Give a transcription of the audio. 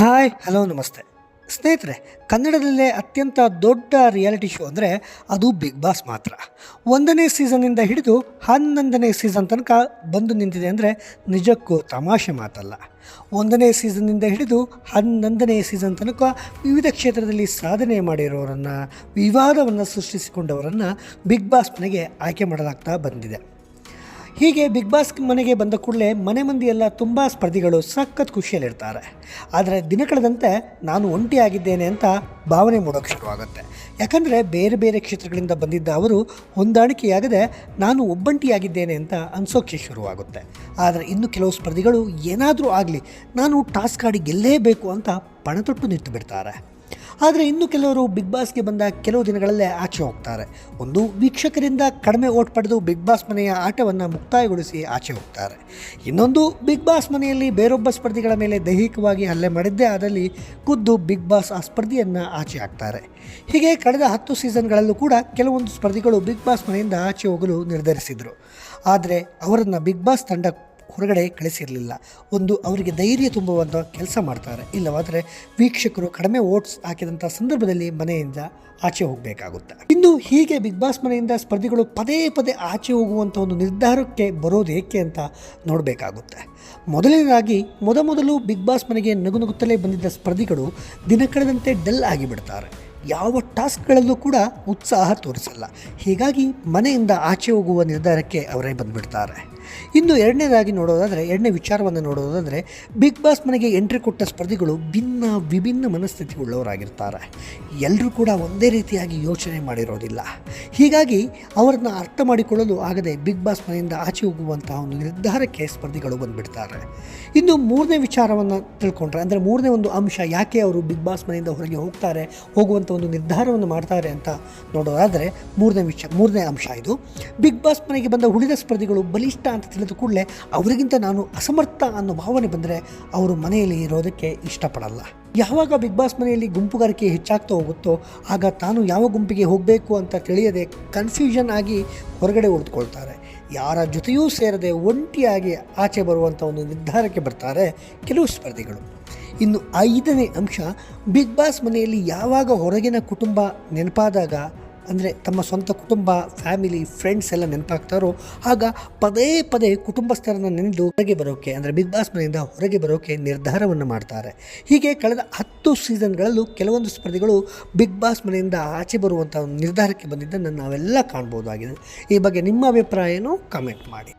Hi, hello, ನಮಸ್ತೆ. ಸ್ನೇಹಿತರೆ, ಕನ್ನಡದಲ್ಲೇ ಅತ್ಯಂತ ದೊಡ್ಡ ರಿಯಾಲಿಟಿ ಶೋ ಅಂದರೆ ಅದು ಬಿಗ್ ಬಾಸ್ ಮಾತ್ರ. ಒಂದನೇ ಸೀಸನ್ನಿಂದ ಹಿಡಿದು ಹನ್ನೊಂದನೇ ಸೀಸನ್ ತನಕ ಬಂದು ನಿಂತಿದೆ ಅಂದರೆ ನಿಜಕ್ಕೂ ತಮಾಷೆ ಮಾತಲ್ಲ. ಒಂದನೇ ಸೀಸನ್ನಿಂದ ಹಿಡಿದು ಹನ್ನೊಂದನೇ ಸೀಸನ್ ತನಕ ವಿವಿಧ ಕ್ಷೇತ್ರದಲ್ಲಿ ಸಾಧನೆ ಮಾಡಿರೋರನ್ನು, ವಿವಾದವನ್ನು ಸೃಷ್ಟಿಸಿಕೊಂಡವರನ್ನು ಬಿಗ್ ಬಾಸ್ ಮನೆಗೆ ಆಯ್ಕೆ ಮಾಡಲಾಗ್ತಾ ಬಂದಿದೆ. ಹೀಗೆ ಬಿಗ್ ಬಾಸ್ ಮನೆಗೆ ಬಂದ ಕೂಡಲೇ ಮನೆ ಮಂದಿ ಎಲ್ಲ ತುಂಬ ಸ್ಪರ್ಧಿಗಳು ಸಖತ್ ಖುಷಿಯಲ್ಲಿರ್ತಾರೆ. ಆದರೆ ದಿನ ಕಳೆದಂತೆ ನಾನು ಒಂಟಿಯಾಗಿದ್ದೇನೆ ಅಂತ ಭಾವನೆ ಮೂಡೋಕ್ಕೆ ಶುರುವಾಗುತ್ತೆ. ಯಾಕಂದರೆ ಬೇರೆ ಬೇರೆ ಕ್ಷೇತ್ರಗಳಿಂದ ಬಂದಿದ್ದ ಅವರು ಹೊಂದಾಣಿಕೆಯಾಗದೆ ನಾನು ಒಬ್ಬಂಟಿಯಾಗಿದ್ದೇನೆ ಅಂತ ಅನಿಸೋಕ್ಕೆ ಶುರುವಾಗುತ್ತೆ. ಆದರೆ ಇನ್ನು ಕೆಲವು ಸ್ಪರ್ಧಿಗಳು ಏನಾದರೂ ಆಗಲಿ ನಾನು ಟಾಸ್ಕ್ ಆಡಿ ಗೆಲ್ಲೇಬೇಕು ಅಂತ ಪಣತೊಟ್ಟು ನಿಂತು ಬಿಡ್ತಾರೆ ಆದರೆ ಇನ್ನು ಕೆಲವರು ಬಿಗ್ ಬಾಸ್ಗೆ ಬಂದ ಕೆಲವು ದಿನಗಳಲ್ಲೇ ಆಚೆ ಹೋಗ್ತಾರೆ. ಒಂದು ವೀಕ್ಷಕರಿಂದ ಕಡಿಮೆ ಓಟ್ ಪಡೆದು ಬಿಗ್ ಬಾಸ್ ಮನೆಯ ಆಟವನ್ನು ಮುಕ್ತಾಯಗೊಳಿಸಿ ಆಚೆ ಹೋಗ್ತಾರೆ. ಇನ್ನೊಂದು ಬಿಗ್ ಬಾಸ್ ಮನೆಯಲ್ಲಿ ಬೇರೊಬ್ಬ ಸ್ಪರ್ಧಿಗಳ ಮೇಲೆ ದೈಹಿಕವಾಗಿ ಹಲ್ಲೆ ಮಾಡಿದ್ದೇ ಆದಲ್ಲಿ ಖುದ್ದು ಬಿಗ್ ಬಾಸ್ ಆ ಸ್ಪರ್ಧಿಯನ್ನು ಆಚೆ ಹಾಕ್ತಾರೆ. ಹೀಗೆ ಕಳೆದ ಹತ್ತು ಸೀಸನ್ಗಳಲ್ಲೂ ಕೂಡ ಕೆಲವೊಂದು ಸ್ಪರ್ಧಿಗಳು ಬಿಗ್ ಬಾಸ್ ಮನೆಯಿಂದ ಆಚೆ ಹೋಗಲು ನಿರ್ಧರಿಸಿದರು. ಆದರೆ ಅವರನ್ನು ಬಿಗ್ ಬಾಸ್ ತಂಡ ಹೊರಗಡೆ ಕಳಿಸಿರಲಿಲ್ಲ. ಒಂದು ಅವರಿಗೆ ಧೈರ್ಯ ತುಂಬುವಂಥ ಕೆಲಸ ಮಾಡ್ತಾರೆ. ಇಲ್ಲವಾದರೆ ವೀಕ್ಷಕರು ಕಡಿಮೆ ಓಟ್ಸ್ ಹಾಕಿದಂಥ ಸಂದರ್ಭದಲ್ಲಿ ಮನೆಯಿಂದ ಆಚೆ ಹೋಗಬೇಕಾಗುತ್ತೆ. ಇನ್ನು ಹೀಗೆ ಬಿಗ್ ಬಾಸ್ ಮನೆಯಿಂದ ಸ್ಪರ್ಧಿಗಳು ಪದೇ ಪದೇ ಆಚೆ ಹೋಗುವಂಥ ಒಂದು ನಿರ್ಧಾರಕ್ಕೆ ಬರೋದು ಏಕೆ ಅಂತ ನೋಡಬೇಕಾಗುತ್ತೆ. ಮೊದಲನೇದಾಗಿ, ಮೊದಮೊದಲು ಬಿಗ್ ಬಾಸ್ ಮನೆಗೆ ನಗು ನಗುತ್ತಲೇ ಬಂದಿದ್ದ ಸ್ಪರ್ಧಿಗಳು ದಿನ ಕಳೆದಂತೆ ಡಲ್ ಆಗಿಬಿಡ್ತಾರೆ. ಯಾವ ಟಾಸ್ಕ್ಗಳಲ್ಲೂ ಕೂಡ ಉತ್ಸಾಹ ತೋರಿಸಲ್ಲ. ಹೀಗಾಗಿ ಮನೆಯಿಂದ ಆಚೆ ಹೋಗುವ ನಿರ್ಧಾರಕ್ಕೆ ಅವರೇ ಬಂದುಬಿಡ್ತಾರೆ. ಇನ್ನು ಎರಡನೇದಾಗಿ ನೋಡೋದಾದರೆ, ಎರಡನೇ ವಿಚಾರವನ್ನು ನೋಡೋದಾದರೆ ಬಿಗ್ ಬಾಸ್ ಮನೆಗೆ ಎಂಟ್ರಿ ಕೊಟ್ಟ ಸ್ಪರ್ಧಿಗಳು ಭಿನ್ನ ವಿಭಿನ್ನ ಮನಸ್ಥಿತಿ ಉಳ್ಳವರಾಗಿರ್ತಾರೆ ಎಲ್ಲರೂ ಕೂಡ ಒಂದೇ ರೀತಿಯಾಗಿ ಯೋಚನೆ ಮಾಡಿರೋದಿಲ್ಲ. ಹೀಗಾಗಿ ಅವರನ್ನು ಅರ್ಥ ಮಾಡಿಕೊಳ್ಳಲು ಆಗದೆ ಬಿಗ್ ಬಾಸ್ ಮನೆಯಿಂದ ಆಚೆ ಹೋಗುವಂತಹ ಒಂದು ನಿರ್ಧಾರಕ್ಕೆ ಸ್ಪರ್ಧಿಗಳು ಬಂದುಬಿಡ್ತಾರೆ. ಇನ್ನು ಮೂರನೇ ವಿಚಾರವನ್ನು ತಿಳ್ಕೊಂಡ್ರೆ, ಅಂದರೆ ಮೂರನೇ ಒಂದು ಅಂಶ ಯಾಕೆ ಅವರು ಬಿಗ್ ಬಾಸ್ ಮನೆಯಿಂದ ಹೊರಗೆ ಹೋಗ್ತಾರೆ ಹೋಗುವಂಥ ಒಂದು ನಿರ್ಧಾರವನ್ನು ಮಾಡ್ತಾರೆ ಅಂತ ನೋಡೋದಾದರೆ, ಮೂರನೇ ವಿಚಾರ ಮೂರನೇ ಅಂಶ ಇದು. ಬಿಗ್ ಬಾಸ್ ಮನೆಗೆ ಬಂದ ಉಳಿದ ಸ್ಪರ್ಧಿಗಳು ಬಲಿಷ್ಠ ಅಂತ ತಿಳಿದ ಕೂಡಲೇ ಅವರಿಗಿಂತ ನಾನು ಅಸಮರ್ಥ ಅನ್ನೋ ಭಾವನೆ ಬಂದರೆ ಅವರು ಮನೆಯಲ್ಲಿ ಇರೋದಕ್ಕೆ ಇಷ್ಟಪಡಲ್ಲ. ಯಾವಾಗ ಬಿಗ್ ಬಾಸ್ ಮನೆಯಲ್ಲಿ ಗುಂಪುಗಾರಿಕೆ ಹೆಚ್ಚಾಗ್ತಾ ಹೋಗುತ್ತೋ ಆಗ ತಾನು ಯಾವ ಗುಂಪಿಗೆ ಹೋಗಬೇಕು ಅಂತ ತಿಳಿಯದೆ ಕನ್ಫ್ಯೂಷನ್ ಆಗಿ ಹೊರಗಡೆ ಉಳಿದುಕೊಳ್ತಾರೆ ಯಾರ ಜೊತೆಯೂ ಸೇರದೆ ಒಂಟಿಯಾಗಿ ಆಚೆ ಬರುವಂಥ ಒಂದು ನಿರ್ಧಾರಕ್ಕೆ ಬರ್ತಾರೆ ಕೆಲವು ಸ್ಪರ್ಧಿಗಳು. ಇನ್ನು ಐದನೇ ಅಂಶ, ಬಿಗ್ ಬಾಸ್ ಮನೆಯಲ್ಲಿ ಯಾವಾಗ ಹೊರಗಿನ ಕುಟುಂಬ ನೆನಪಾದಾಗ ಅಂದರೆ ತಮ್ಮ ಸ್ವಂತ ಕುಟುಂಬ ಫ್ಯಾಮಿಲಿ ಫ್ರೆಂಡ್ಸ್ ಎಲ್ಲ ನೆನಪಾಗ್ತಾರೋ, ಆಗ ಪದೇ ಪದೇ ಕುಟುಂಬಸ್ಥರನ್ನು ನೆನೆದು ಹೊರಗೆ ಬರೋಕೆ, ಅಂದರೆ ಬಿಗ್ ಬಾಸ್ ಮನೆಯಿಂದ ಹೊರಗೆ ಬರೋಕೆ ನಿರ್ಧಾರವನ್ನು ಮಾಡ್ತಾರೆ. ಹೀಗೆ ಕಳೆದ ಹತ್ತು ಸೀಸನ್ಗಳಲ್ಲೂ ಕೆಲವೊಂದು ಸ್ಪರ್ಧಿಗಳು ಬಿಗ್ ಬಾಸ್ ಮನೆಯಿಂದ ಆಚೆ ಬರುವಂಥ ಒಂದು ನಿರ್ಧಾರಕ್ಕೆ ಬಂದಿದ್ದನ್ನು ನಾವೆಲ್ಲ ಕಾಣ್ಬೋದಾಗಿದೆ. ಈ ಬಗ್ಗೆ ನಿಮ್ಮ ಅಭಿಪ್ರಾಯನೂ ಕಮೆಂಟ್ ಮಾಡಿ.